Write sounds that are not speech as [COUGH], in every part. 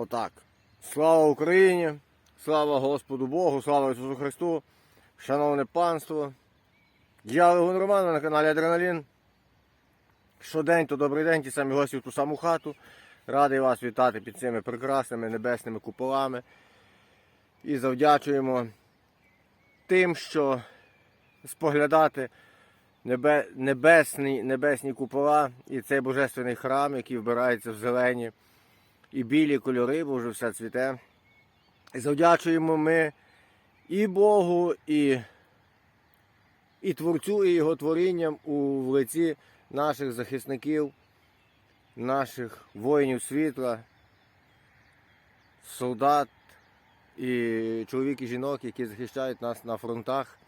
Отак. Слава Україні! Слава Господу Богу, слава Ісусу Христу! Шановне панство! Я Легон Роман на каналі Адреналін. Щодень, то добрий день, ті самі гості в ту саму хату. Радий вас вітати під цими прекрасними небесними куполами. І завдячуємо тим, що споглядати небе, небесні, небесні купола і цей божественний храм, який вбирається в зелені і білі кольори, бо вже все цвіте. І завдячуємо ми і Богу, і, і Творцю, і його творінням у в лиці наших захисників, наших воїнів світла, солдат і чоловік і жінок, які захищають нас на фронтах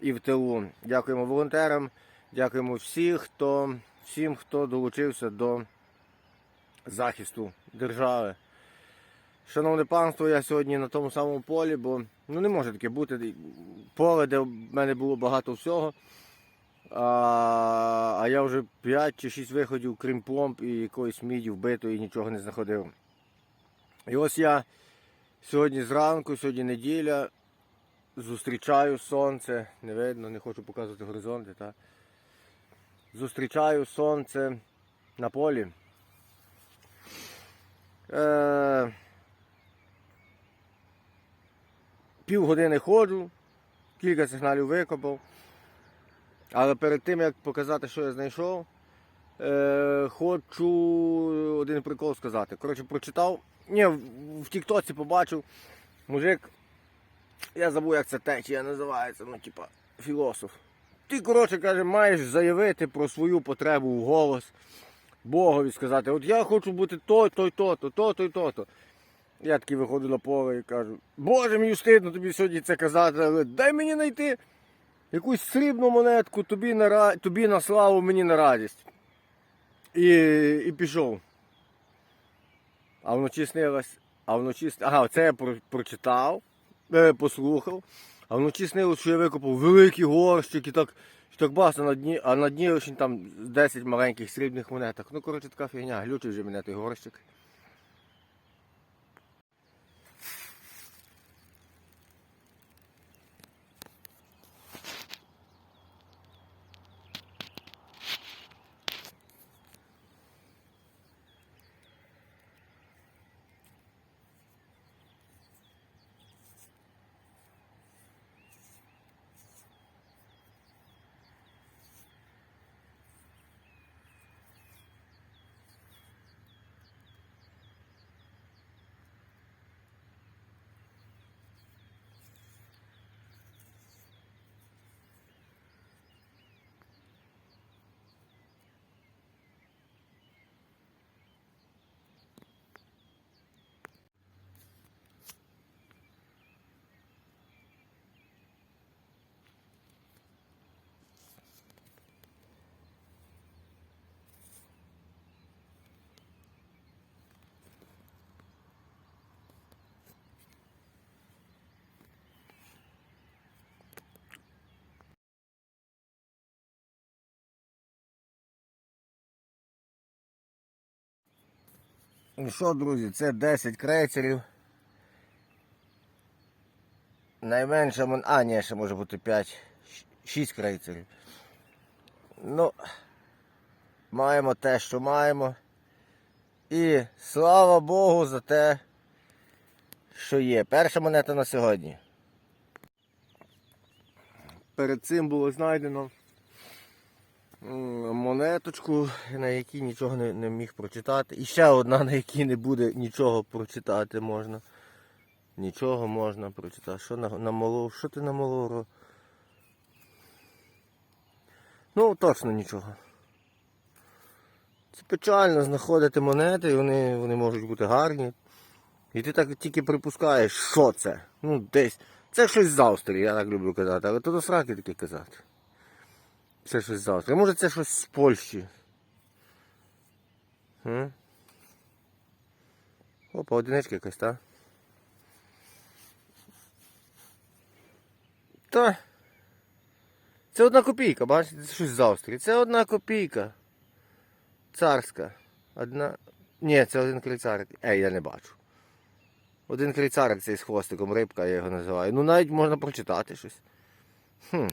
і в тилу. Дякуємо волонтерам, дякуємо всіх, хто, всім, хто долучився до захисту держави. Шановне панство, я сьогодні на тому самому полі, бо ну, не може таке бути поле, де в мене було багато всього. А, а я вже 5 чи 6 виходів, крім пломб і якоїсь міді вбитої, нічого не знаходив. І ось я сьогодні зранку, сьогодні неділя, зустрічаю сонце, не видно, не хочу показувати горизонти. Та? Зустрічаю сонце на полі. Е, півгодини ходжу, кілька сигналів викопав. Але перед тим як показати, що я знайшов, е, хочу один прикол сказати. Коротше, прочитав. Ні, в Тіктоці побачив мужик. Я забув, як це течія називається, ну, типа, філософ. Ти, коротше, каже, маєш заявити про свою потребу в голос Богові сказати, от я хочу бути той, той, то-то, то-то і то-то. Я такий виходжу на поле і кажу, Боже, мені стидно тобі сьогодні це казати, але дай мені знайти якусь срібну монетку тобі на, тобі на славу, мені на радість. І, і пішов. А вночі снилось, а вночі Ага, це я про- прочитав, е, послухав. А вночі снилось, що я викопав великий горщик і так, і а на дні, а на дні очень там 10 маленьких срібних монеток. Ну, коротше, така фігня, глючить вже мене той горщик. Ну що, друзі, це 10 крейцерів. Найменше, а, ні, ще може бути 5, 6 крейцерів. Ну, маємо те, що маємо. І слава Богу за те, що є. Перша монета на сьогодні. Перед цим було знайдено монеточку, на якій нічого не, не міг прочитати. І ще одна, на якій не буде нічого прочитати можна. Нічого можна прочитати. Що на, намолов? Що ти намолов? Ну, точно нічого. Це печально знаходити монети, і вони, вони можуть бути гарні. І ти так тільки припускаєш, що це. Ну, десь. Це щось з Австрії, я так люблю казати, але то до сраки таке казати. Це щось з Австрії. Може це щось з Польщі. М? Опа, одиничка якась, так? Та. Це одна копійка, бачите, це щось з Австрії. Це одна копійка. Царська. Одна. Ні, це один крицарик. Ей, я не бачу. Один крицарик цей з хвостиком, рибка, я його називаю. Ну навіть можна прочитати щось. Хм.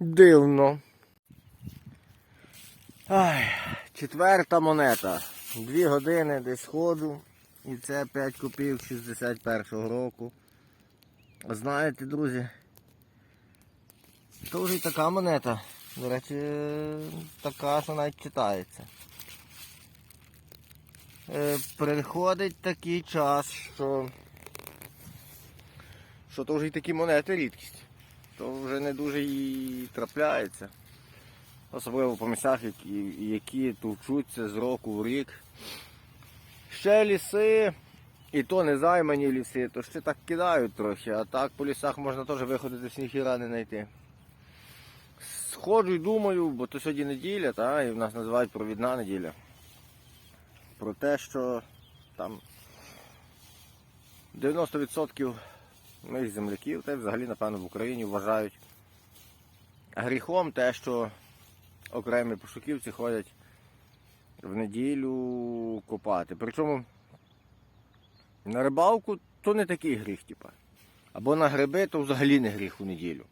Дивно. Ай, четверта монета. Дві години десь ходу. І це 5 копійок 61-го року. Знаєте, друзі, то вже й така монета. До речі, така, що навіть читається. Е, Приходить такий час, що, що то вже й такі монети рідкість. То вже не дуже і трапляється. Особливо по місцях, які, які товчуться з року в рік. Ще ліси, і то не займані ліси, то ще так кидають трохи, а так по лісах можна теж виходити сніг і рани знайти. Сходжу і думаю, бо то сьогодні неділя, та, і в нас називають провідна неділя. Про те, що там 90% моїх земляків, та й взагалі, напевно, в Україні вважають гріхом те, що окремі пошуківці ходять в неділю копати. Причому на рибалку то не такий гріх, типа. Або на гриби, то взагалі не гріх у неділю.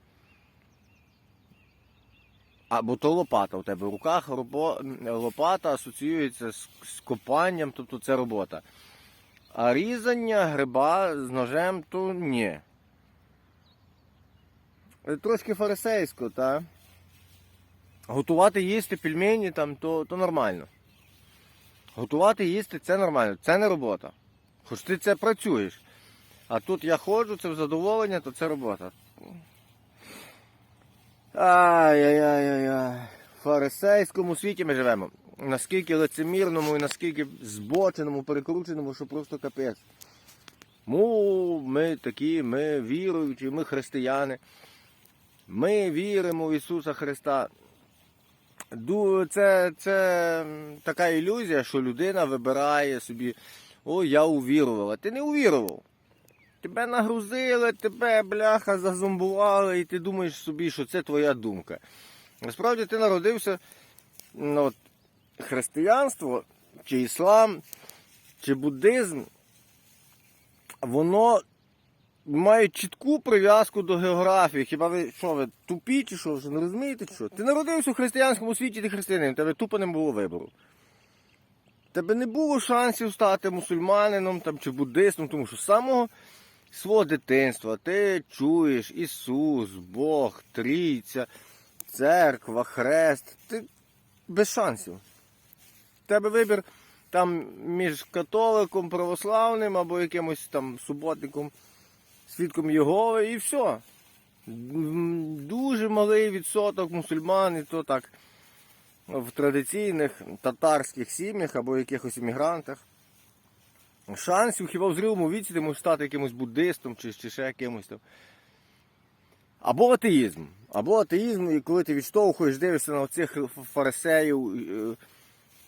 Або то лопата у тебе в руках, робо- лопата асоціюється з, з копанням, тобто це робота. А різання гриба з ножем то ні. Е, Трошки фарисейсько, так? Готувати їсти пельмені там, то, то нормально. Готувати їсти це нормально, це не робота. Хоч ти це працюєш. А тут я ходжу, це в задоволення, то це робота. Ай-яй-яй-яй. В фарисейському світі ми живемо. Наскільки лицемірному і наскільки збоченому, перекрученому, що просто капець. Му, ми такі, ми віруючі, ми християни. Ми віримо в Ісуса Христа. Це, це така ілюзія, що людина вибирає собі, о, я увірувала. Ти не увірував. Тебе нагрузили, тебе бляха зазомбували, і ти думаєш собі, що це твоя думка. Насправді ти народився, ну, от, християнство, чи іслам, чи буддизм, воно має чітку прив'язку до географії. Хіба ви що, ви тупі чи що, вже не розумієте, що? Ти народився в християнському світі, ти християнин, тебе тупо не було вибору. Тебе не було шансів стати мусульманином там, чи буддистом, тому що з самого свого дитинства ти чуєш Ісус, Бог, Трійця, церква, хрест. Ти без шансів. Тебе вибір там між католиком, православним або якимось там суботником, свідком Єгови і все. Дуже малий відсоток мусульман, і то так в традиційних татарських сім'ях або якихось іммігрантах. Шансів хіба в зрілому віці ти можеш стати якимось буддистом чи, чи ще якимось там. Або атеїзм. Або атеїзм, і коли ти відштовхуєш, дивишся на оцих фарисеїв е,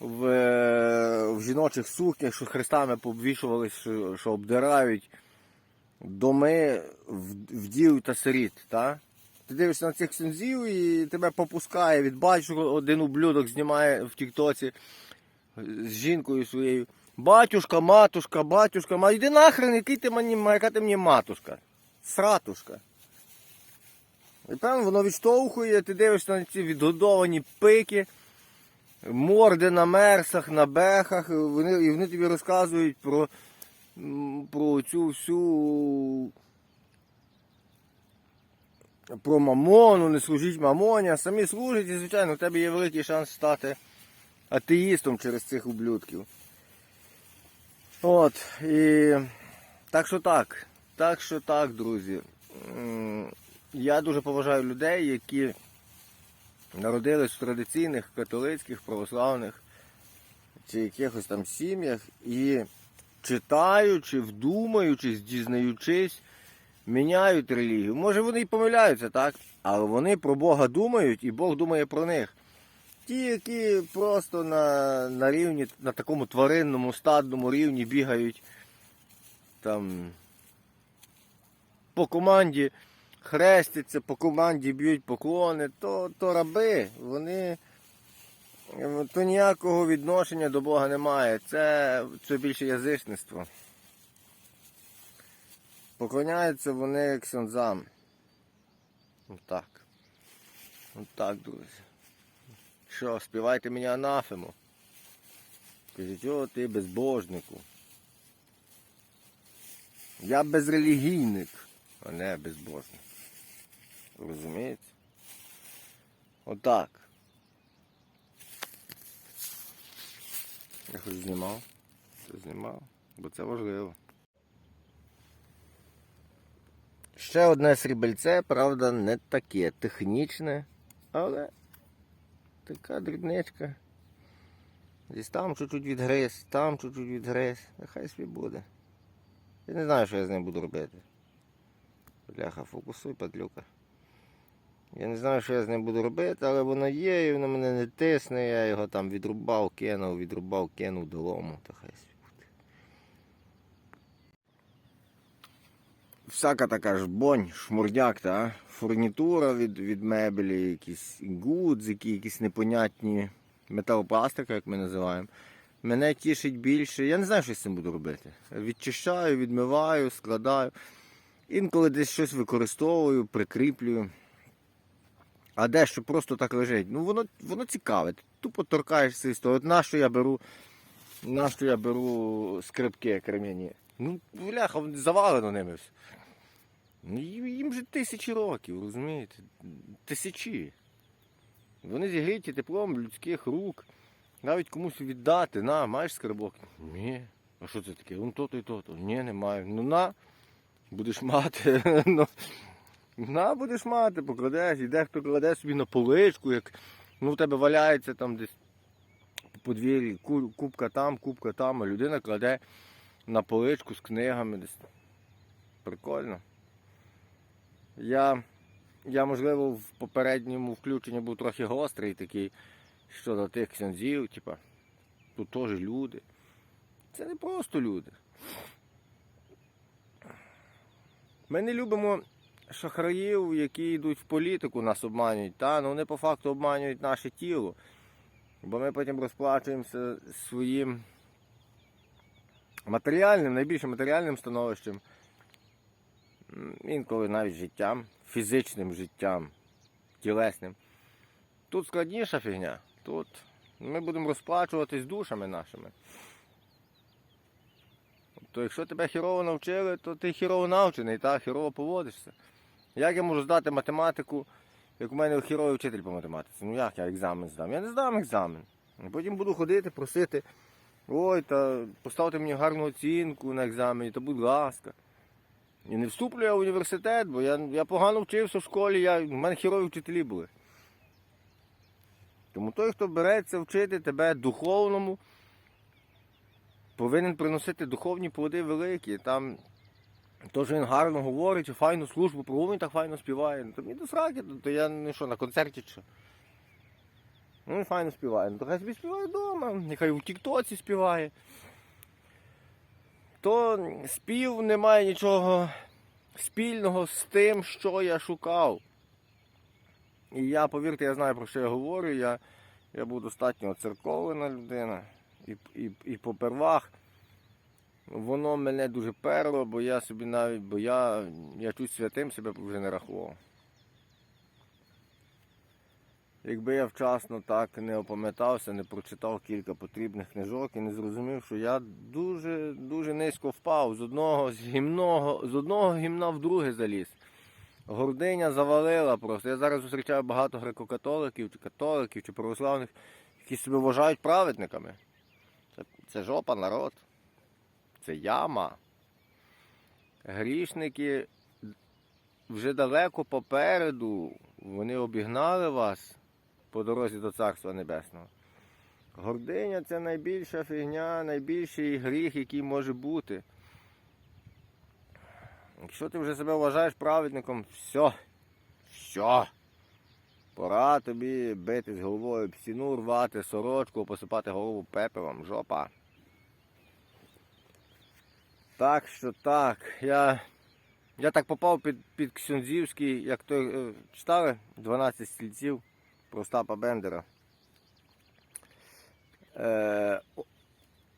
в, е, в жіночих сукнях, що хрестами пообвішувались, що, що обдирають доми вдів та сиріт. Та? Ти дивишся на цих ксензів і тебе попускає від батюшка, один ублюдок знімає в Тіктоці з жінкою своєю. Батюшка, матушка, батюшка, ма... Йди нахрен, який ти мені, яка ти мені матушка? Сратушка. І певно, воно відштовхує, ти дивишся на ці відгодовані пики, морди на мерсах, на бехах, вони, і вони тобі розказують про, про цю всю. Про мамону, не служіть мамоні, а самі служать, і, звичайно, в тебе є великий шанс стати атеїстом через цих ублюдків. От, і так що так. Так що так, друзі. Я дуже поважаю людей, які народились в традиційних католицьких, православних чи якихось там сім'ях і читаючи, вдумаючись, дізнаючись, міняють релігію. Може вони і помиляються, так? Але вони про Бога думають і Бог думає про них. Ті, які просто на, на рівні, на такому тваринному, стадному рівні бігають там по команді хрестяться, по команді б'ють поклони, то, то раби, вони То ніякого відношення до Бога немає. Це, це більше язичництво. Поклоняються вони ксьонзам. Отак. Отак, друзі. Що, співайте мені анафему. Кажуть, о, ти безбожнику. Я безрелігійник, а не безбожник. Розумієте? Отак. Я хоч знімав, це знімав, бо це важливо. Ще одне срібельце, правда, не таке технічне, але така дрібничка. Десь там чуть-чуть відгриз, там чуть-чуть відгриз. Нехай собі буде. Я не знаю, що я з ним буду робити. Бляха, фокусуй, падлюка. Я не знаю, що я з ним буду робити, але воно є, і воно мене не тисне, я його там відрубав, кинув, відрубав, кинув долому, та хай буде. Всяка така ж бонь, шмурдяк, та, фурнітура від, від меблі, якісь гудзики, якісь непонятні металопластика, як ми називаємо. Мене тішить більше. Я не знаю, що з цим буду робити. Відчищаю, відмиваю, складаю. Інколи десь щось використовую, прикріплюю. А дещо просто так лежить. Ну воно, воно цікаве. Тупо торкаєшся з того. От на що я беру, на що я беру скрипки крем'яні. Ну, бляха, завалено ними все. Ну, їм, же тисячі років, розумієте? Тисячі. Вони зігріті теплом людських рук. Навіть комусь віддати, на, маєш скарбок? Ні. А що це таке? Вон то-то і то-то. Ні, не маю. Ну на, будеш мати. [LAUGHS] на, будеш мати, покладеш, і дехто кладе собі на поличку, як ну, в тебе валяється там десь по подвір'ї, ку- кубка там, кубка там, а людина кладе на поличку з книгами десь. Прикольно. Я, я, можливо, в попередньому включенні був трохи гострий такий щодо тих ксензів, типа, тут теж люди. Це не просто люди. Ми не любимо шахраїв, які йдуть в політику, нас обманюють, та? ну вони по факту обманюють наше тіло. Бо ми потім розплачуємося своїм матеріальним, найбільше матеріальним становищем, інколи навіть життям, фізичним життям, тілесним. Тут складніша фігня. Тут ми будемо розплачуватись душами нашими. Тобто, якщо тебе хірово навчили, то ти хірово навчений, та хірово поводишся. Як я можу здати математику, як у мене хіровий вчитель по математиці? Ну як я екзамен здам? Я не здам екзамен. Потім буду ходити, просити, ой, та поставте мені гарну оцінку на екзамені, то будь ласка. І не вступлю я в університет, бо я, я погано вчився в школі, я, в мене хірові вчителі були. Тому той, хто береться вчити тебе духовному, повинен приносити духовні плоди великі. Там то, що він гарно говорить, файну службу проводить, так файно співає. Ну, то мені до сраки, то, то я не що, на концерті чи. Ну, він файно співає. Ну, то хай собі співає вдома, нехай у Тіктоці співає. То спів не має нічого спільного з тим, що я шукав. І я, повірте, я знаю, про що я говорю. Я, я був достатньо церковна людина. І, і, і попервах воно мене дуже перло, бо я собі навіть, бо я, я чуть святим себе вже не рахував. Якби я вчасно так не опам'ятався, не прочитав кілька потрібних книжок і не зрозумів, що я дуже дуже низько впав з одного з гімного, з одного гімна в друге заліз. Гординя завалила просто. Я зараз зустрічаю багато греко-католиків, чи католиків, чи православних, які себе вважають праведниками. Це, це жопа народ. Це яма. Грішники вже далеко попереду. Вони обігнали вас по дорозі до Царства Небесного. Гординя це найбільша фігня, найбільший гріх, який може бути. Якщо ти вже себе вважаєш праведником, все, все. Пора тобі бити з головою стіну, рвати сорочку, посипати голову пепелом, жопа. Так що так, я, я так попав під, під Ксюнзівський, як той е, читали 12 стільців Остапа Бендера. Е,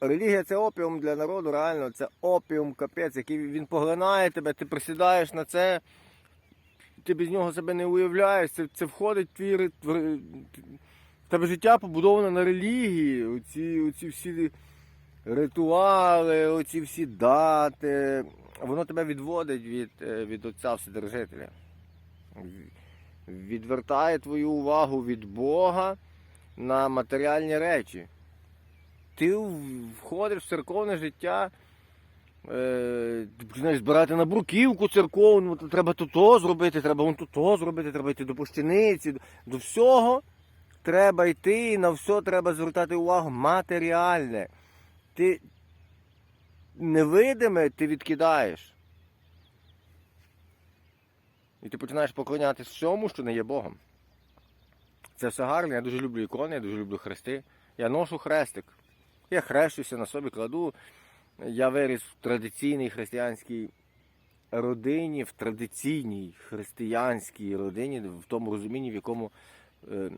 релігія це опіум для народу, реально, це опіум, капець, який він поглинає тебе, ти присідаєш на це, ти без нього себе не уявляєш, це, це входить в твій в тебе життя побудоване на релігії, оці, оці всі ритуали, оці всі дати. Воно тебе відводить від, е, від Отця Вседержителя. Відвертає твою увагу від Бога на матеріальні речі. Ти входиш в церковне життя, е, починаєш збирати на бруківку церковну, треба то, то зробити, треба вон то, зробити, треба йти до пущениці, до, всього треба йти на все треба звертати увагу матеріальне. Ти невидиме ти відкидаєш. І ти починаєш поклонятись всьому, що не є Богом. Це все гарно, я дуже люблю ікони, я дуже люблю хрести. Я ношу хрестик. Я хрещуся на собі кладу. Я виріс в традиційній християнській родині, в традиційній християнській родині, в тому розумінні, в якому е,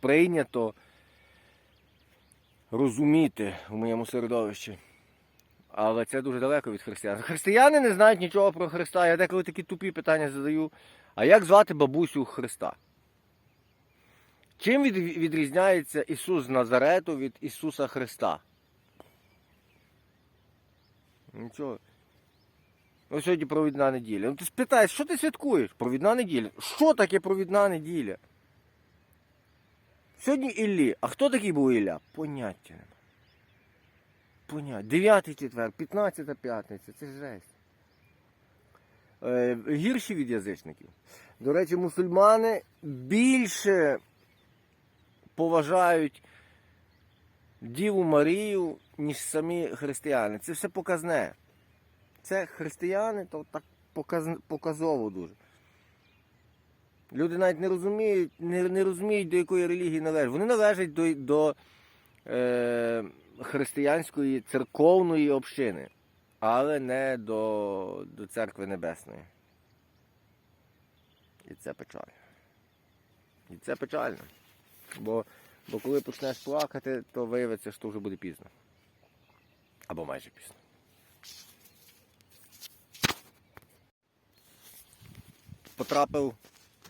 прийнято розуміти в моєму середовищі. Але це дуже далеко від християн. Християни не знають нічого про Христа. Я деколи такі тупі питання задаю. А як звати бабусю Христа? Чим від, відрізняється Ісус з Назарету від Ісуса Христа? Нічого. Ось сьогодні провідна неділя. Ну ти спитай, що ти святкуєш? Провідна неділя. Що таке провідна неділя? Сьогодні Іллі. А хто такий був Ілля? Поняття. Поняття. Дев'ятий четвер, 15 п'ятниця, це жесть. Е, гірші від язичників. До речі, мусульмани більше поважають Діву Марію, ніж самі християни. Це все показне. Це християни, то так показ, показово дуже. Люди навіть не розуміють, не, не розуміють, до якої релігії належать. Вони належать до, до е, християнської церковної общини, але не до, до церкви небесної. І це печально. І це печально. Бо, бо коли почнеш плакати, то виявиться, що вже буде пізно. Або майже пізно. Потрапив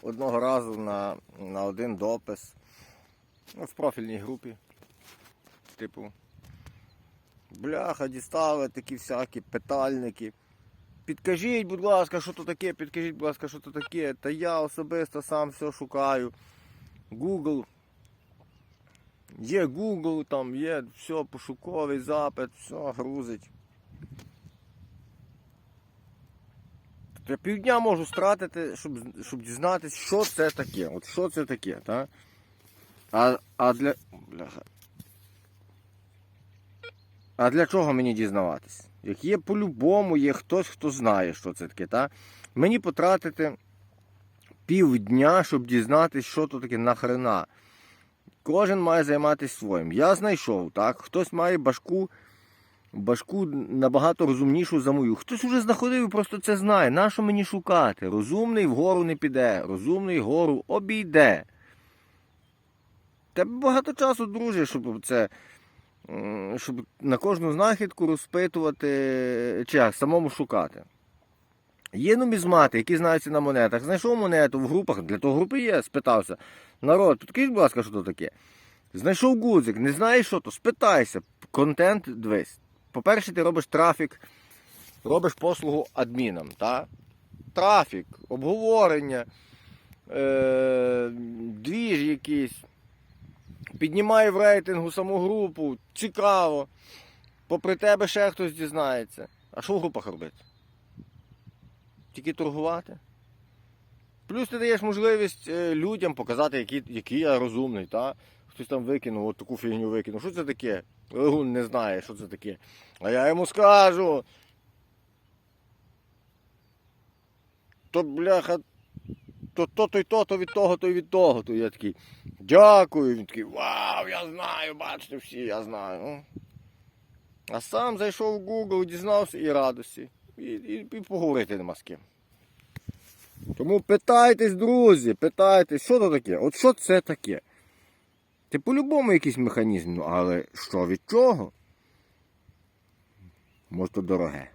одного разу на, на один допис ну, в профільній групі. Типу, бляха, дістали такі всякі питальники. Підкажіть, будь ласка, що то таке, підкажіть, будь ласка, що то таке. Та я особисто сам все шукаю. Google. Є Google, там є все, пошуковий запит, все грузить. Я півдня можу стратити, щоб, щоб дізнатися, що це таке. От що це таке, так? А, а для. Бляха. А для чого мені дізнаватись? Як є по-любому, є хтось, хто знає, що це таке, так? Мені потратити півдня, щоб дізнатися, що то таке нахрена. Кожен має займатися своїм. Я знайшов, так? Хтось має башку, башку набагато розумнішу за мою. Хтось уже знаходив і просто це знає. Нащо мені шукати? Розумний вгору не піде, розумний вгору обійде. Тебе багато часу, друже, щоб це. Щоб на кожну знахідку розпитувати, чи самому шукати. Є нумізмати, які знаються на монетах. Знайшов монету в групах, для того групи є, спитався. Народ, підкажіть, будь ласка, що то таке. Знайшов гудзик, не знаєш що то, спитайся. Контент дивись. По-перше, ти робиш трафік, робиш послугу адмінам. Та? Трафік, обговорення, е- двіж якийсь. Піднімає в рейтингу саму групу, цікаво. Попри тебе ще хтось дізнається. А що в групах робити? Тільки торгувати. Плюс ти даєш можливість е, людям показати, який, який я розумний. Та? Хтось там викинув, от таку фігню викинув. Що це таке? Легун не знає, що це таке. А я йому скажу. То бляха, то то, то й то, то від того, то й від того. То я такий, дякую. Він такий, вау, я знаю, бачите всі, я знаю. Ну. А сам зайшов в Google, дізнався і радості. І, і, і поговорити нема з ким. Тому питайтесь, друзі, питайтесь, що це таке? От що це таке? Це по-любому якийсь механізм, але що від чого? Може, то дороге.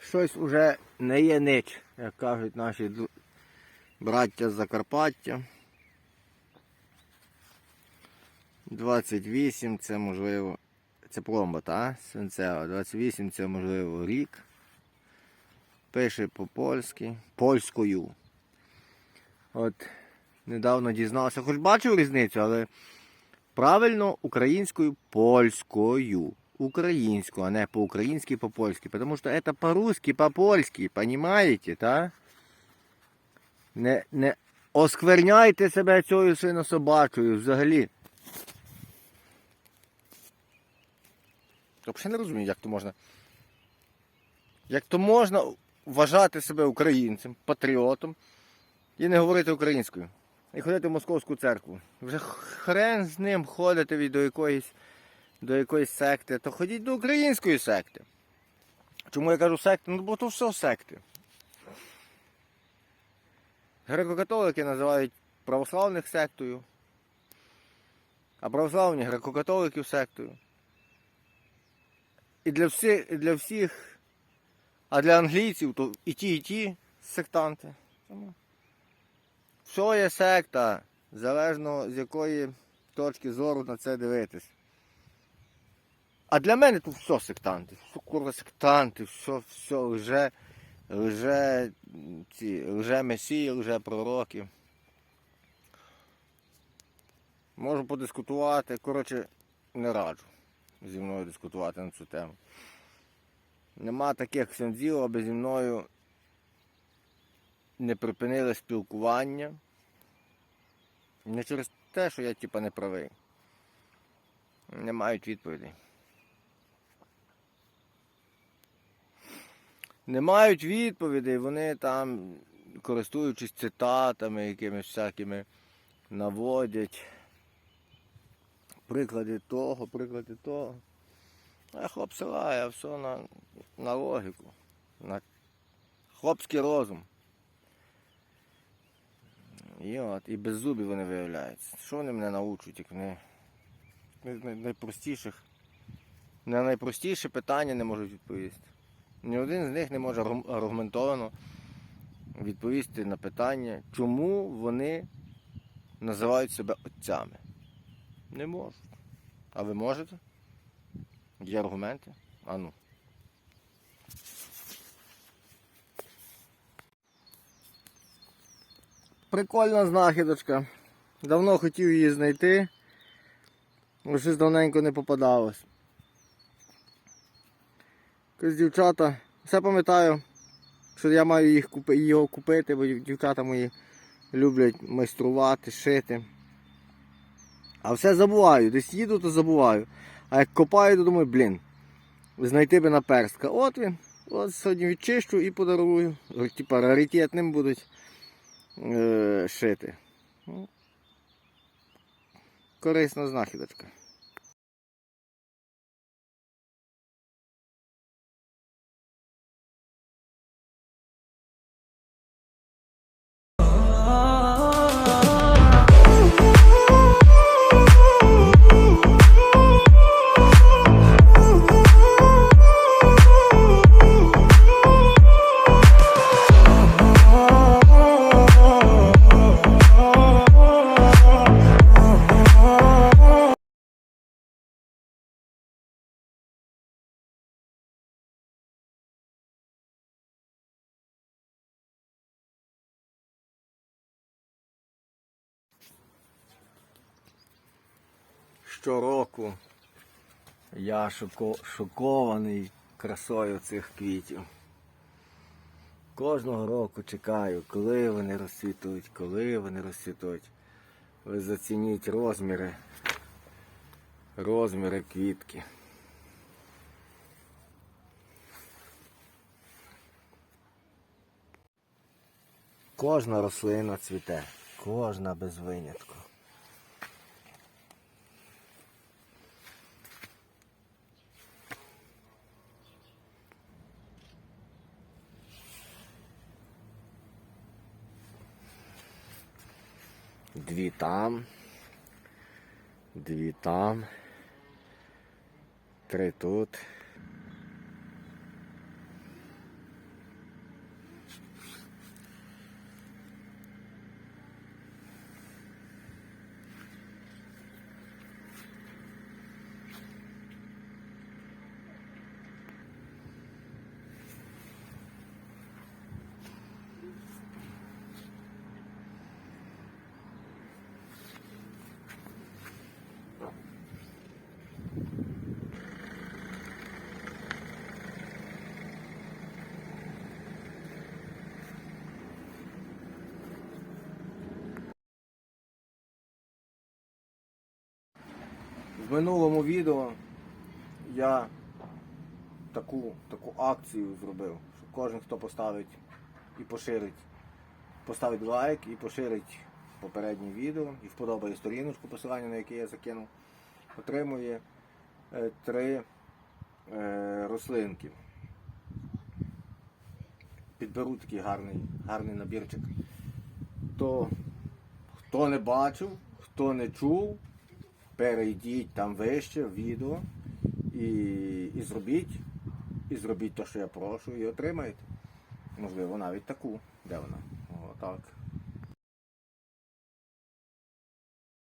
Щось уже не є нич, як кажуть наші браття з Закарпаття. 28 це можливо. Це пломба, та? Свинцева. 28 це можливо рік. Пише по-польськи. Польською. От недавно дізнався, хоч бачив різницю, але правильно українською польською. Українською, а не по-українськи, по-польськи. Потому що это по-русски, по-польськи, понимаете, та? Не, не оскверняйте себе цією свинособачою взагалі. Взагалі не розумію, як то можна. Як то можна вважати себе українцем, патріотом і не говорити українською. І ходити в московську церкву. Вже хрен з ним ходите до якоїсь, до якоїсь секти, то ходіть до української секти. Чому я кажу секти? Ну бо то все секти. Греко-католики називають православних сектою, а православні греко-католиків сектою. І для всіх, для всіх, а для англійців то і ті, і ті сектанти. Все є секта, залежно з якої точки зору на це дивитись. А для мене тут все сектанти. Все курва сектанти, все, все лже, лже, ці, лже месії, лже пророки. Можу подискутувати. Коротше, не раджу зі мною дискутувати на цю тему. Нема таких ксензів, аби зі мною не припинили спілкування. Не через те, що я типа не правий. Не мають відповідей. Не мають відповідей, вони там, користуючись цитатами, якимись всякими, наводять приклади того, приклади того. А хлоп села, я все на, на логіку, на хлопський розум. І от, і без зубів вони виявляються. Що вони мене научать, як вони най- най- найпростіших, на найпростіше питання не можуть відповісти. Ні один з них не може аргументовано відповісти на питання, чому вони називають себе отцями. Не можуть. А ви можете? Є аргументи? А ну. Прикольна знахідочка. Давно хотів її знайти. але Щось давненько не попадалось. Якось дівчата. Все пам'ятаю, що я маю їх купи, його купити, бо дівчата мої люблять майструвати, шити. А все забуваю. Десь їду, то забуваю. А як копаю, то думаю, блін, знайти би наперстка. От він. От сьогодні відчищу і подарую. Типа раритетним будуть е, шити. Ну, Корисна знахідочка. Щороку я шоко, шокований красою цих квітів. Кожного року чекаю, коли вони розцвітуть, коли вони розцвітуть. Ви зацініть розміри, розміри квітки. Кожна рослина цвіте, кожна без винятку. Дві там. Дві там. Три тут. В минулому відео я таку, таку акцію зробив, що кожен, хто поставить і поширить, поставить лайк і поширить попереднє відео і вподобає сторіночку, посилання на яке я закинув, отримує е, три е, рослинки. Підберу такий гарний, гарний набірчик. То хто не бачив, хто не чув, перейдіть там вище в відео і, і зробіть. І зробіть те, що я прошу, і отримаєте. Можливо, навіть таку. Де вона? Отак. так.